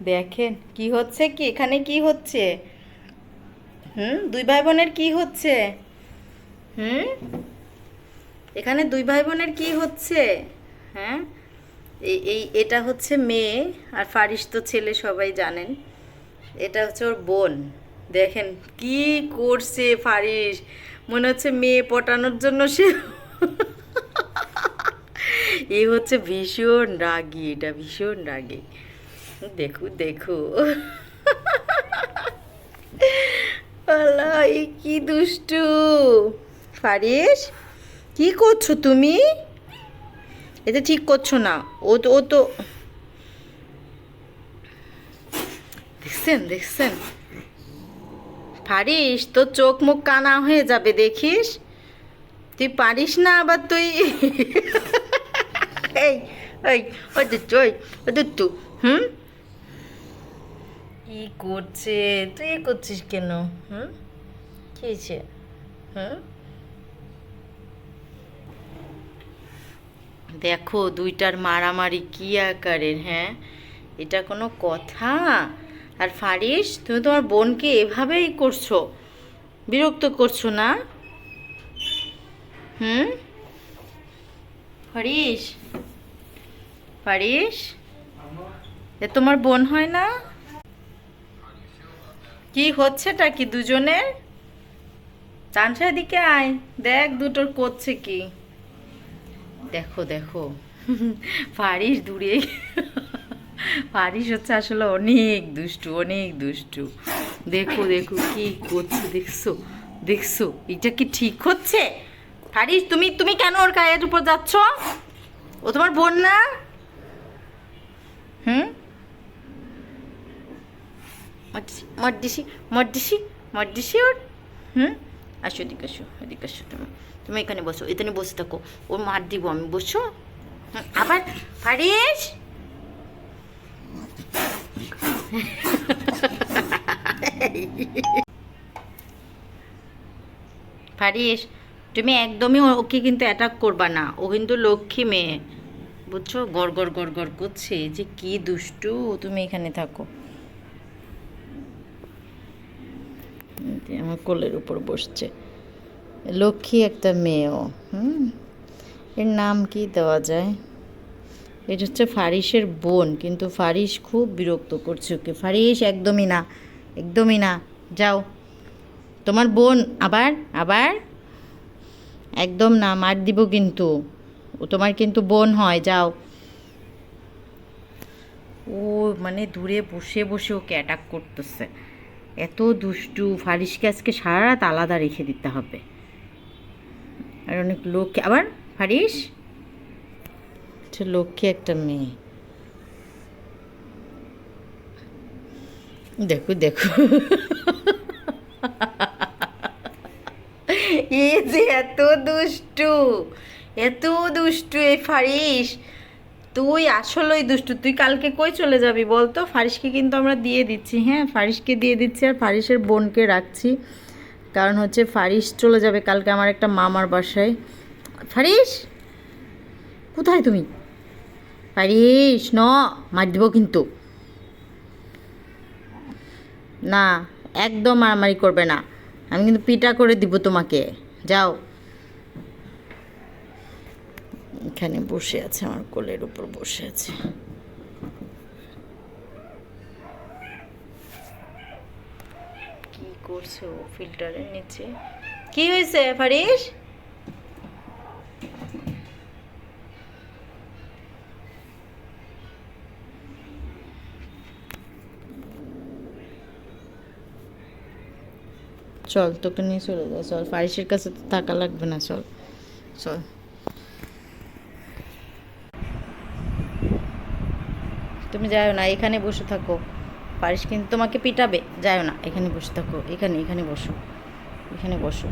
দেখেন, কি হচ্ছে কি? এখানে কি হচ্ছে? হুম? দুই ভাই বোনের কি হচ্ছে? হুম? এখানে দুই ভাই বোনের কি হচ্ছে? হ্যাঁ? এই এটা হচ্ছে মেয়ে আর ফারিস তো ছেলে, সবাই জানেন। এটা হচ্ছে ওর বোন। দেখেন, কি করছে ফারিস মনে হচ্ছে মেয়ে পটানোর জন্য সে এ হচ্ছে ভীষণ রাগী, এটা ভীষণ রাগী। দেখো, দেখু। আল্লাহ কি দুষ্টু। ফারিস কি করছ তুমি? এটা ঠিক করছ না। ও তো ও তো। দেখছেন দেখছেন? ফারিস তোর চোখ মুখ কানা হয়ে যাবে, দেখিস? তুই পারিস না আবার তুই? এই ওই তো ওই ওই তো তু হুম? কি করছে? তুই এ করছিস কেন? হুম? কি হয়েছে? হুম? দেখো, দুইটার মারামারি কি আকারের হ্যাঁ? এটা কোনো কথা? আর ফারিস তুমি তোমার বোনকে এভাবেই করছ? বিরক্ত করছ না? হুম? ফারিস ফারিস এ তোমার বোন হয় না? কি হচ্ছেটা কি দুজনের? চানসা দিকে আয়। দেখ দুটোর করছে কি। দেখো দেখো। ফারিস দূরে ফারিস হচ্ছে আসলে অনেক দুষ্টু অনেক দুষ্টু। দেখো দেখো কি করছে, দেখছ দেখছ। এটা কি ঠিক হচ্ছে? ফারিস তুমি তুমি কেন ওর গায়ের উপর যাচ্ছ? ও তোমার বোন না? হুম? ওর হুম? আসো, এদিকে আসো এদিকে আসো তুমি। তুমি এখানে বসো, এখানে বসে থাকো। ওর মার দিব আমি, বসো। আবার? ফারিস ফারিস তুমি একদমই ওকে কিন্তু অ্যাটাক করবা না। ও কিন্তু লক্ষ্মী মেয়ে। বুঝছ? গড় গড় গড় গড় করছে। যে কি দুষ্টু, তুমি এখানে থাকো। এই আমার কোলের উপর বসছে। লক্ষ্মী একটা মেয়েও, হুম? এর নাম কি দেওয়া যায়? এটা হচ্ছে ফারিসের বোন, কিন্তু ফারিস খুব বিরক্ত করছে ওকে। ফারিস, একদমই না একদমই না, যাও। তোমার বোন আবার আবার? একদম না, মার দিব কিন্তু। ও তোমার কিন্তু বোন হয়, যাও। ও মানে দূরে বসে বসে ওকে অ্যাটাক করতেছে। এত দুষ্টু ফারিসকে আজকে সারা রাত আলাদা রেখে দিতে হবে। আর অনেক লোক আবার ফারিস লক্ষ্মী একটা মেয়ে। দেখো দেখো। এ যে এত দুষ্টু এত দুষ্টু এই ফারিস তুই আসলেই দুষ্টু, তুই কালকে কই চলে যাবি বলতো? ফারিসকে কিন্তু আমরা দিয়ে দিচ্ছি হ্যাঁ? ফারিসকে দিয়ে দিচ্ছি আর ফারিসের বোনকে রাখছি। কারণ হচ্ছে ফারিস চলে যাবে কালকে আমার একটা মামার বাসায়। ফারিস কোথায় তুমি? ফারিস ন, মার দিব কিন্তু। না, একদম মারামারি করবে না। আমি কিন্তু পিটা করে দিব তোমাকে। যাও। এখানে বসে আছে, আমার কোলের উপর বসে আছে। কি করছে ও ফিল্টারের নিচে? কি হয়েছে ফারিস চল, তোকে নিয়ে চলে যা চল। ফারিসের কাছে তো থাকা লাগবে না, চল। চল। তুমি যাও না, এখানে বসে থাকো। পারিস কিন্তু তোমাকে পিটাবে যাও না, এখানে বসে থাকো, এখানে এখানে বসো এখানে বসো।